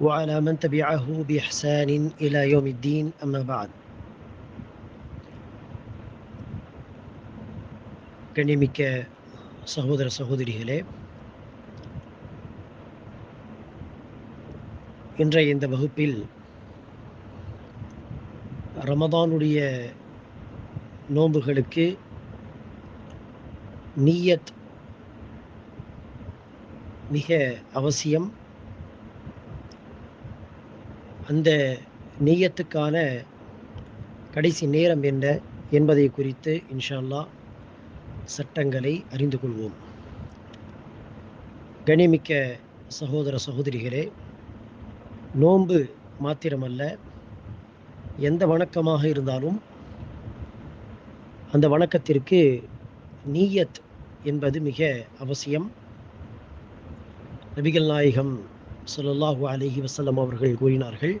وعلى من تبعه بإحسان إلى يوم الدين أما بعد கண்ணியமிக்க சகோதர சகோதரிகளே இன்றைய இந்த வகுப்பில் ரமதானுடைய நோன்புகளுக்கு நீயத் மிக அவசியம் அந்த நீயத்துக்கான கடைசி நேரம் என்ன என்பதை குறித்து இன்ஷா அல்லாஹ் சட்டங்களை அறிந்து கொள்வோம். கணிமிக்க சகோதர சகோதரிகளே நோன்பு மாத்திரமல்ல எந்த வணக்கமாக இருந்தாலும் அந்த வணக்கத்திற்கு நீயத் என்பது மிக அவசியம். நபிகள் நாயகம் சொல்லல்லாஹு அலைஹி வஸல்லம் அவர்கள் கூறினார்கள்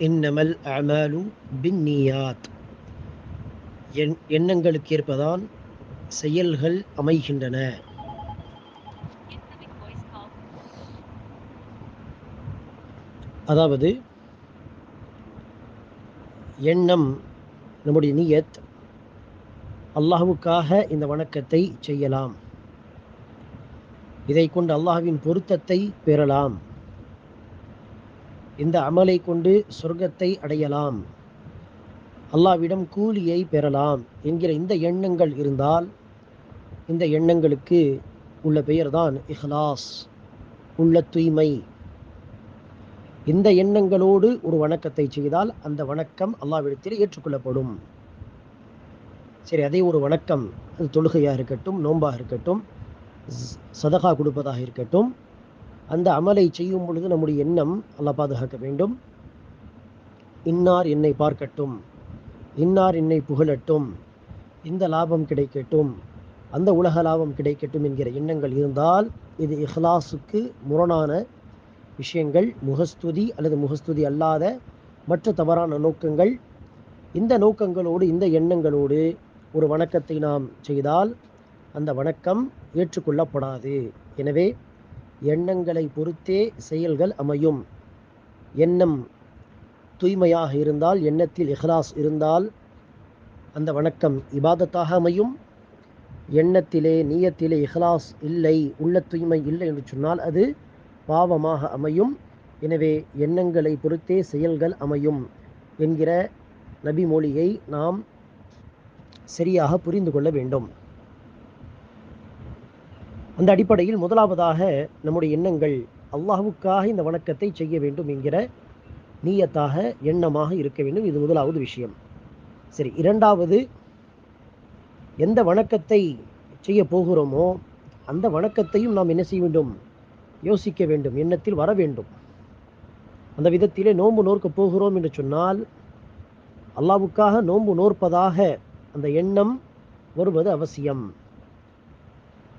இன்னமல் அமாலு பின்னியாத். எண் எண்ணங்களுக்கு ஏற்பதான் செயல்கள் அமைகின்றன. அதாவது எண்ணம் நம்முடைய நியத் அல்லாஹுக்காக இந்த வணக்கத்தை செய்யலாம். இதை கொண்டு அல்லாஹ்வின் பொருத்தத்தை பெறலாம். இந்த அமலை கொண்டு சொர்க்கத்தை அடையலாம். அல்லாஹ்விடம் கூலியை பெறலாம் என்கிற இந்த எண்ணங்கள் இருந்தால் இந்த எண்ணங்களுக்கு உள்ள பெயர்தான் இஹ்லாஸ் உள்ள தூய்மை. இந்த எண்ணங்களோடு ஒரு வணக்கத்தை செய்தால் அந்த வணக்கம் அல்லாவிடத்தில் ஏற்றுக்கொள்ளப்படும். சரி அதே ஒரு வணக்கம் அது தொழுகையாக இருக்கட்டும் நோன்பாக இருக்கட்டும் சதகா கொடுப்பதாக இருக்கட்டும். அந்த அமலை செய்யும் பொழுது நம்முடைய எண்ணம் அல்லாஹ் பாதுகாக்க வேண்டும். இன்னார் என்னை பார்க்கட்டும். இன்னார் என்னை புகழட்டும். இந்த லாபம் கிடைக்கட்டும். அந்த உலக லாபம் கிடைக்கட்டும் என்கிற எண்ணங்கள் இருந்தால் இது இஹ்லாஸுக்கு முரணான விஷயங்கள் முகஸ்துதி அல்லது முகஸ்துதி அல்லாத மற்ற தவறான நோக்கங்கள். இந்த நோக்கங்களோடு இந்த எண்ணங்களோடு ஒரு வணக்கத்தை நாம் செய்தால் அந்த வணக்கம் ஏற்றுக்கொள்ளப்படாது. எனவே எண்ணங்களை பொறுத்தே செயல்கள் அமையும். எண்ணம் தூய்மையாக இருந்தால் எண்ணத்தில் இஹ்லாஸ் இருந்தால் அந்த வணக்கம் இபாதத்தாக அமையும். எண்ணத்திலே நீயத்திலே இஹ்லாஸ் இல்லை உள்ள தூய்மை இல்லை என்று சொன்னால் அது பாவமாக அமையும். எனவே எண்ணங்களை பொறுத்தே செயல்கள் அமையும் என்கிற நபி மொழியை நாம் சரியாக புரிந்து கொள்ள வேண்டும். அந்த அடிப்படையில் முதலாவதாக நம்முடைய எண்ணங்கள் அல்லாஹுக்காக இந்த வணக்கத்தை செய்ய வேண்டும் என்கிற நீயத்தாக எண்ணமாக இருக்க வேண்டும். இது முதலாவது விஷயம். சரி இரண்டாவது எந்த வணக்கத்தை செய்ய போகிறோமோ அந்த வணக்கத்தையும் நாம் என்ன செய்ய வேண்டும்? யோசிக்க வேண்டும் எண்ணத்தில் வர வேண்டும். அந்த விதத்திலே நோன்பு நோர்க்க போகிறோம் என்று சொன்னால் அல்லாவுக்காக நோன்பு நோற்பதாக அந்த எண்ணம் வருவது அவசியம்.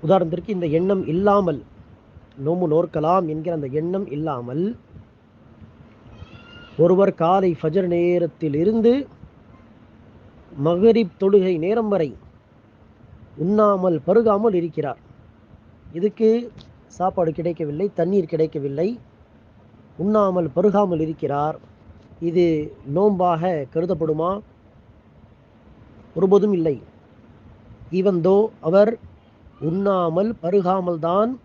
உதாரணத்திற்கு இந்த எண்ணம் இல்லாமல் நோம்பு நோர்க்கலாம் என்கிற அந்த எண்ணம் இல்லாமல் ஒருவர் காலை ஃபஜர் நேரத்தில் இருந்து மகரிப் தொழுகை நேரம் வரை உண்ணாமல் பருகாமல் இருக்கிறார். இதுக்கு சாப்பாடு கிடைக்கவில்லை தண்ணீர் கிடைக்கவில்லை உண்ணாமல் பருகாமல் இருக்கிறார். இது நோம்பாக கருதப்படுமா? ஒருபோதும் இல்லை. ஈவந்தோ அவர் உண்ணாமல் பருகாமல் தான்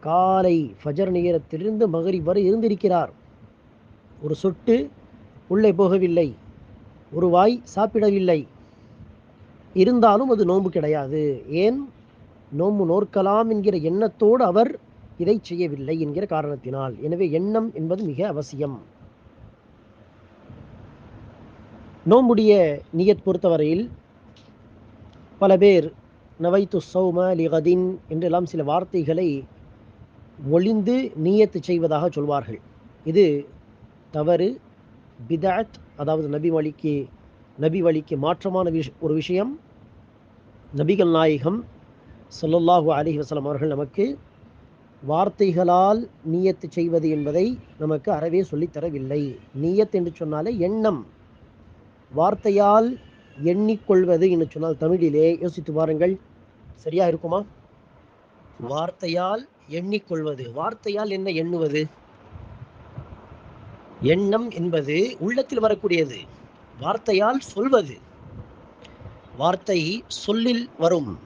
காலை ஃபஜர் நேரத்திலிருந்து மகரி வரை இருந்திருக்கிறார். ஒரு சொட்டு உள்ளே போகவில்லை ஒரு வாய் சாப்பிடவில்லை. இருந்தாலும் அது நோன்பு கிடையாது. ஏன்? நோம்பு நோற்கலாம் என்கிற எண்ணத்தோடு அவர் இதை செய்யவில்லை என்கிற காரணத்தினால். எனவே எண்ணம் என்பது மிக அவசியம். நோம்புடைய நியத் பொறுத்தவரையில் பல பேர் நவைத்து சௌம லிகதின் என்றெல்லாம் சில வார்த்தைகளை ஒளிந்து நீயத்து செய்வதாக சொல்வார்கள். இது தவறு பிதாத் அதாவது நபி வழிக்கு நபி வழிக்கு மாற்றமான விஷ் ஒரு விஷயம். நபிகள் நாயகம் சொல்லல்லாஹு அலி வசலம் அவர்கள் நமக்கு வார்த்தைகளால் நீயத்து செய்வது என்பதை நமக்கு அறவே சொல்லித்தரவில்லை நீயத் என்று சொன்னாலே எண்ணம். வார்த்தையால் எண்ணிக்கொள்வது என்று சொன்னால் தமிழிலே யோசித்து பாருங்கள். சரியா இருக்குமா? வார்த்தையால் எண்ணிக்கொள்வது. வார்த்தையால் என்ன எண்ணுவது? எண்ணம் என்பது உள்ளத்தில் வரக்கூடியது. வார்த்தையால் சொல்வது. வார்த்தை சொல்லில் வரும்.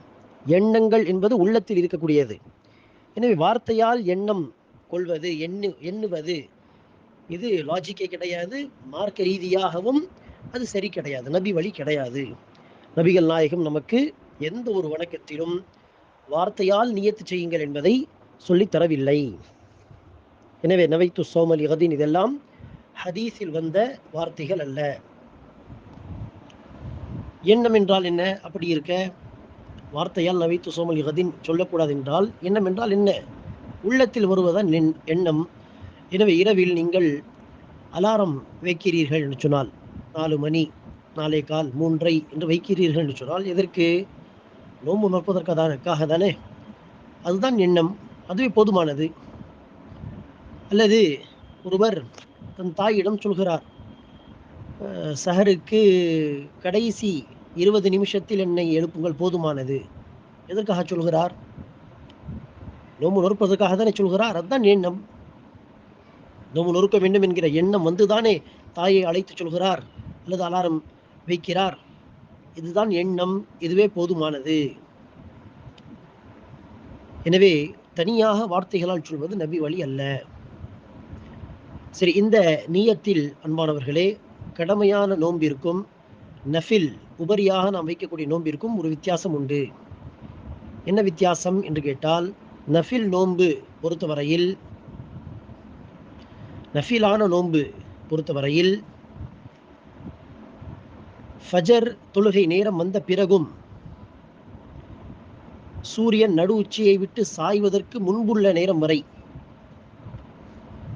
எண்ணங்கள் என்பது உள்ளத்தில் இருக்கக்கூடியது. எனவே வார்த்தையால் எண்ணம் கொள்வது எண்ணு எண்ணுவது இது லாஜிக்கே கிடையாது. மார்க்க ரீதியாகவும் அது சரி கிடையாது. நபி வழி கிடையாது. நபிகள் நாயகம் நமக்கு எந்த ஒரு வணக்கத்திலும் வார்த்தையால் நியத்து செய்யுங்கள் என்பதை சொல்லித் தரவில்லை. எனவே நவைத்து சோமல் இகதீன் இதெல்லாம் ஹதீஸில் வந்த வார்த்தைகள் அல்ல. எண்ணம் என்றால் என்ன? அப்படி இருக்க. வார்த்தையால் நவைத்து சோமல் இகதீன் சொல்லக்கூடாது என்றால் எண்ணம் என்றால் என்ன? உள்ளத்தில் வருவதன் எண்- எண்ணம். எனவே இரவில் நீங்கள் அலாரம் வைக்கிறீர்கள் என்று சொன்னால் நாலு மணி நாலே கால் மூன்றை என்று வைக்கிறீர்கள் என்று சொன்னால் எதற்கு? நோன்பு நோற்பதற்காக தானே அதுதான் எண்ணம். அதுவே போதுமானது. அல்லது ஒருவர் தன் தாயிடம் சொல்கிறார் சஹருக்கு கடைசி இருபது நிமிஷத்தில் என்னை எழுப்புங்கள் போதுமானது. எதற்காக சொல்கிறார்? நோம்பு நொறுப்பதற்காக தானே சொல்கிறார்? அதுதான் எண்ணம். நோம்பு நொறுக்க வேண்டும் என்கிற எண்ணம் வந்துதானே தாயை அழைத்து சொல்கிறார் அல்லது அலாரம் வைக்கிறார்? இதுதான் எண்ணம் இதுவே போதுமானது. எனவே தனியாக வார்த்தைகளால் சொல்வது நபி வழி அல்ல. சரி இந்த நீயத்தில் அன்பானவர்களே கடமையான நோம்பிற்கும் நஃபில் உபரியாக நாம் வைக்கக்கூடிய நோம்பிற்கும் ஒரு வித்தியாசம் உண்டு. என்ன வித்தியாசம் என்று கேட்டால் நஃபில் நோன்பு பொறுத்தவரையில் நஃபிலான நோன்பு பொறுத்தவரையில் ஃபஜர் தொழுகை நேரம் வந்த பிறகும் சூரியன் நடு உச்சியை விட்டு சாய்வதற்கு முன்புள்ள நேரம் வரை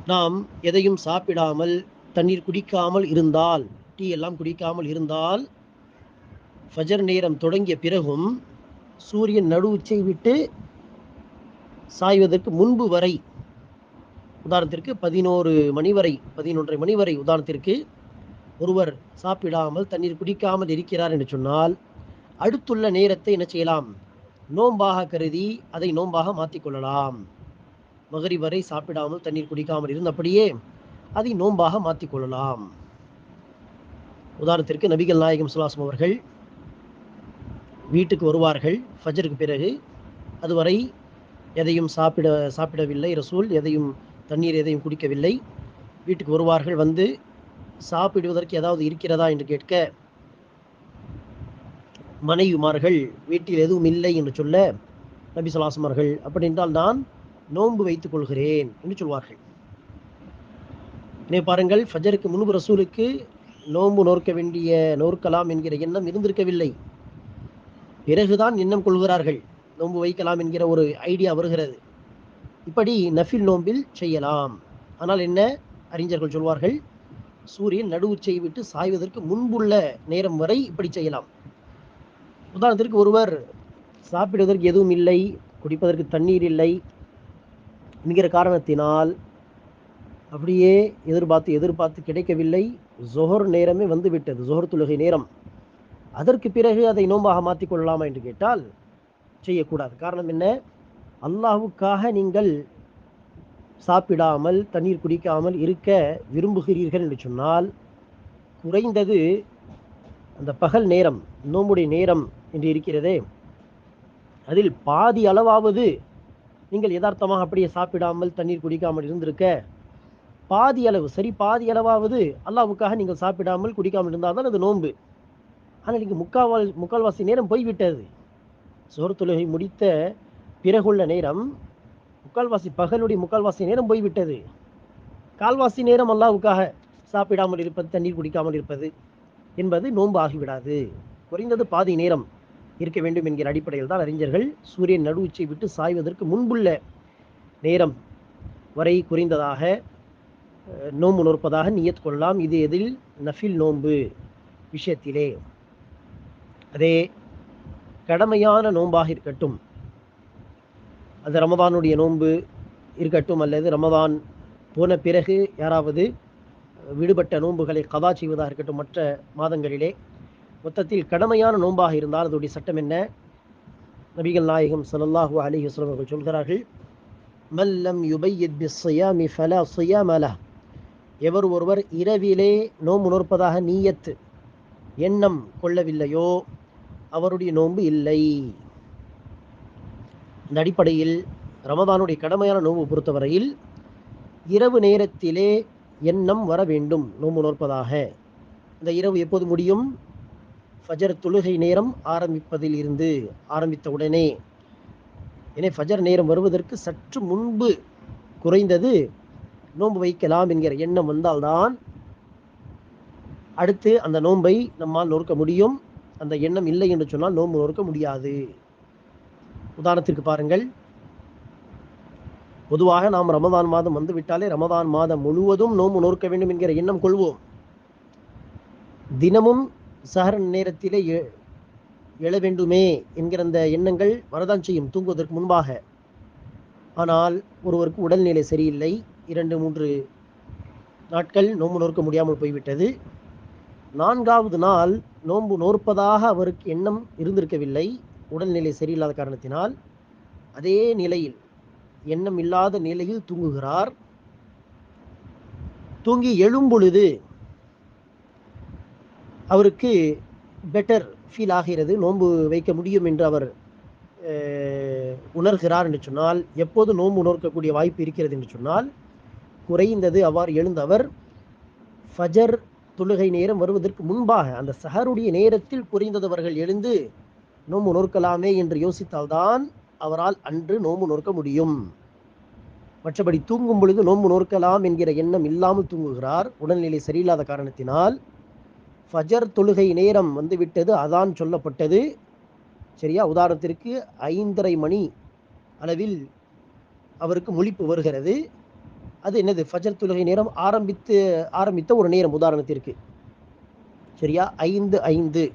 நாம் எதையும் சாப்பிடாமல் தண்ணீர் குடிக்காமல் இருந்தால் டீ எல்லாம் குடிக்காமல் இருந்தால் ஃபஜர் நேரம் தொடங்கிய பிறகும் சூரியன் நடு உச்சியை விட்டு சாய்வதற்கு முன்பு வரை உதாரணத்திற்கு பதினோரு மணி வரை பதினொன்றரை மணி வரை உதாரணத்திற்கு ஒருவர் சாப்பிடாமல் தண்ணீர் குடிக்காமல் இருக்கிறார் என்று சொன்னால் அடுத்துள்ள நேரத்தை என்ன செய்யலாம்? நோம்பாக கருதி அதை நோம்பாக மாற்றிக்கொள்ளலாம் மகரி வரை சாப்பிடாமல் தண்ணீர் குடிக்காமல் இருந்தபடியே அதை நோன்பாக மாற்றிக்கொள்ளலாம் உதாரணத்திற்கு நபிகள் நாயகம் சுலாசம் அவர்கள் வீட்டுக்கு வருவார்கள். ஃபஜருக்கு பிறகு அதுவரை எதையும் சாப்பிட சாப்பிடவில்லை ரசூல் எதையும் தண்ணீர் எதையும் குடிக்கவில்லை. வீட்டுக்கு வருவார்கள் வந்து சாப்பிடுவதற்கு ஏதாவது இருக்கிறதா என்று கேட்க மனைவிமார்கள் வீட்டில் எதுவும் இல்லை என்று சொல்ல நபி சொல்லாசம் அப்படி என்றால் நான் நோன்பு வைத்துக் கொள்கிறேன் என்று சொல்வார்கள். இனி பாருங்கள் ஃபஜருக்கு முன்பு ரசூலுக்கு நோன்பு நோற்க வேண்டிய நோற்கலாம் என்கிற எண்ணம் இருந்திருக்கவில்லை. பிறகுதான் எண்ணம் கொள்கிறார்கள். நோன்பு வைக்கலாம் என்கிற ஒரு ஐடியா வருகிறது. இப்படி நஃபில் நோம்பில் செய்யலாம். ஆனால் என்ன? அறிஞர்கள் சொல்வார்கள் சூரியன் நடு உச்சையை விட்டு சாய்வதற்கு முன்புள்ள நேரம் வரை இப்படி செய்யலாம். உதாரணத்திற்கு ஒருவர் சாப்பிடுவதற்கு எதுவும் இல்லை குடிப்பதற்கு தண்ணீர் இல்லை என்கிற காரணத்தினால் அப்படியே எதிர்பார்த்து எதிர்பார்த்து கிடைக்கவில்லை. ஜொஹர் நேரமே வந்து விட்டது ஜொஹர் தொழுகை நேரம். அதற்கு பிறகு அதை நோம்பாக மாற்றிக் கொள்ளலாமா என்று கேட்டால் செய்யக்கூடாது. காரணம் என்ன? அல்லாஹுக்காக நீங்கள் சாப்பிடாமல் தண்ணீர் குடிக்காமல் இருக்க விரும்புகிறீர்கள் என்று சொன்னால் குறைந்தது அந்த பகல் நேரம் நோம்புடைய நேரம் என்று இருக்கிறதே. அதில் பாதி அளவாவது நீங்கள் யதார்த்தமாக அப்படியே சாப்பிடாமல் தண்ணீர் குடிக்காமல் இருந்திருக்க பாதி அளவு சரி பாதி அளவாவது அல்லாவுக்காக நீங்கள் சாப்பிடாமல் குடிக்காமல் இருந்தால் தான் அது நோன்பு. ஆனால் நீங்கள் முக்கால்வால் முக்கால்வாசி நேரம் போய்விட்டது. சோறு தொழுகை முடித்த பிறகுள்ள நேரம் முக்கால்வாசி பகலுடைய முக்கால்வாசி நேரம் போய்விட்டது. கால்வாசி நேரம் அல்லாவுக்காக சாப்பிடாமல் இருப்பது தண்ணீர் குடிக்காமல் இருப்பது என்பது நோன்பு ஆகிவிடாது. குறைந்தது பாதி நேரம் இருக்க வேண்டும் என்கிற அடிப்படையில் தான் அறிஞர்கள் சூரியன் நடு விட்டு சாய்வதற்கு முன்புள்ள நேரம் வரை குறைந்ததாக நோம்பு நோன்பு நோற்பதாக நியத் கொள்ளலாம். இது எதில்? நஃபில் நோன்பு விஷயத்திலே. அதே கடமையான நோன்பாக இருக்கட்டும். அது ரமதானுடைய நோன்பு இருக்கட்டும் அல்லது ரமதான் போன பிறகு யாராவது விடுபட்ட நோன்புகளை கதா செய்வதாக இருக்கட்டும் மற்ற மாதங்களிலே மொத்தத்தில் கடமையான நோன்பாக இருந்தால் அதோடைய சட்டம் என்ன? நபிகள் நாயகம் ஸல்லல்லாஹு அலி வஸல்லம் அவர்கள் சொல்கிறார்கள் மல்லம் யுபையித் பிஸ்ஸியாமி ஃபலா ஸியாம எவர் ஒருவர் இரவிலே நோன்பு நோற்பதாக நீயத்து எண்ணம் கொள்ளவில்லையோ அவருடைய நோன்பு இல்லை. இந்த அடிப்படையில் ரமதானுடைய கடமையான நோன்பு பொறுத்தவரையில் இரவு நேரத்திலே எண்ணம் வர வேண்டும் நோன்பு நோற்பதாக. இந்த இரவு எப்போது முடியும்? ஃபஜர் தொழுகை நேரம் ஆரம்பிப்பதில் இருந்து ஆரம்பித்த உடனே. எனவே ஃபஜர் நேரம் வருவதற்கு சற்று முன்பு குறைந்தது நோன்பு வைக்கலாம் என்கிற எண்ணம் வந்தால்தான் அடுத்து அந்த நோன்பை நம்மால் நொறுக்க முடியும். அந்த எண்ணம் இல்லை என்று சொன்னால் நோன்பு நொறுக்க முடியாது. உதாரணத்திற்கு பாருங்கள். பொதுவாக நாம் ரமதான் மாதம் வந்து விட்டாலே ரமதான் மாதம் முழுவதும் நோன்பு நோற்க வேண்டும் என்கிற எண்ணம் கொள்வோம். தினமும் சஹர் நேரத்திலே எ- எழ வேண்டுமே என்கிற அந்த எண்ணங்கள் வரதான் செய்யும் தூங்குவதற்கு முன்பாக. ஆனால் ஒருவருக்கு உடல்நிலை சரியில்லை. இரண்டு மூன்று நாட்கள் நோன்பு நோற்க முடியாமல் போய்விட்டது. நான்காவது நாள் நோன்பு நோற்பதாக அவருக்கு எண்ணம் இருந்திருக்கவில்லை. உடல்நிலை சரியில்லாத காரணத்தினால் அதே நிலையில் எண்ணம் இல்லாத நிலையில் தூங்குகிறார். தூங்கி எழும்பொழுது அவருக்கு பெட்டர் ஃபீல் ஆகிறது. நோன்பு வைக்க முடியும் என்று அவர் அஹ், உணர்கிறார் என்று சொன்னால் எப்போது நோன்பு உணர்க்கக்கூடிய வாய்ப்பு இருக்கிறது என்று சொன்னால் குறைந்தது அவ்வாறு எழுந்தவர் ஃபஜர் தொழுகை நேரம் வருவதற்கு முன்பாக அந்த சஹருடைய நேரத்தில் குறைந்தது அவர்கள் எழுந்து நோம்பு நோற்கலாமே என்று யோசித்தால்தான் அவரால் அன்று நோன்பு நோற்க முடியும். மற்றபடி தூங்கும் பொழுது நோன்பு நோற்கலாம் என்கிற எண்ணம் இல்லாமல் தூங்குகிறார். உடல்நிலை சரியில்லாத காரணத்தினால் ஃபஜர் தொழுகை நேரம் வந்துவிட்டது அதான் சொல்லப்பட்டது. சரியா? உதாரணத்திற்கு ஐந்தரை மணி அளவில் அவருக்கு முழிப்பு வருகிறது. அது என்னது? ஃபஜர் தொழுகை நேரம் ஆரம்பித்து ஆரம்பித்த ஒரு நேரம் உதாரணத்திற்கு. சரியா? ஐந்து ஐந்து.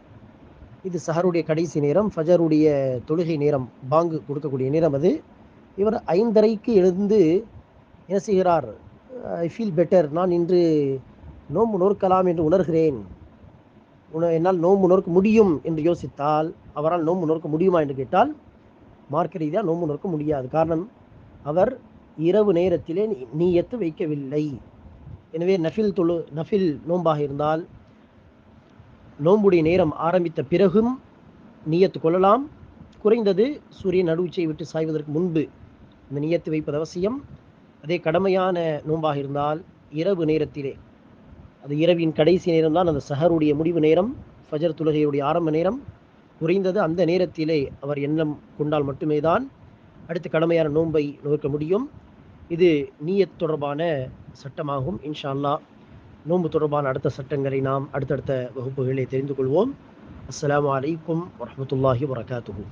இது சஹருடைய கடைசி நேரம் ஃபஜருடைய தொழுகை நேரம் பாங்கு கொடுக்கக்கூடிய நேரம் அது. இவர் ஐந்தரைக்கு எழுந்து என்ன செய்கிறார்? ஐ ஃபீல் பெட்டர் நான் இன்று நோம்பு நோற்கலாம் என்று உணர்கிறேன். உண என்னால் நோம்பு நோர்க்க முடியும் என்று யோசித்தால் அவரால் நோன்பு நோர்க்க முடியுமா என்று கேட்டால் மார்க்க ரீதியாக நோம்பு நோர்க்க முடியாது. காரணம் அவர் இரவு நேரத்திலே நீ- நீயத்து வைக்கவில்லை. எனவே நஃபில் தொழு நஃபில் நோம்பாக இருந்தால் நோன்புடைய நேரம் ஆரம்பித்த பிறகும் நீயத்து கொள்ளலாம். குறைந்தது சூரியன் நடுவுச்சை விட்டு சாய்வதற்கு முன்பு இந்த நீயத்து வைப்பது அவசியம். அதே கடமையான நோன்பாக இருந்தால் இரவு நேரத்திலே அது இரவின் கடைசி நேரம் தான் அந்த சஹருடைய முடிவு நேரம் ஃபஜர் துலகையுடைய ஆரம்ப நேரம். குறைந்தது அந்த நேரத்திலே அவர் எண்ணம் கொண்டால் மட்டுமே தான் அடுத்து கடமையான நோன்பை நோக்க முடியும். இது நீயத் தொடர்பான சட்டமாகும் இன்ஷா நோன்பு தொடர்பான அடுத்த சட்டங்களை நாம் அடுத்தடுத்த வகுப்புகளை தெரிந்து கொள்வோம். அஸ்லாம் அலைக்கும் வரமத்துல்லாஹி வரகாத்துஹு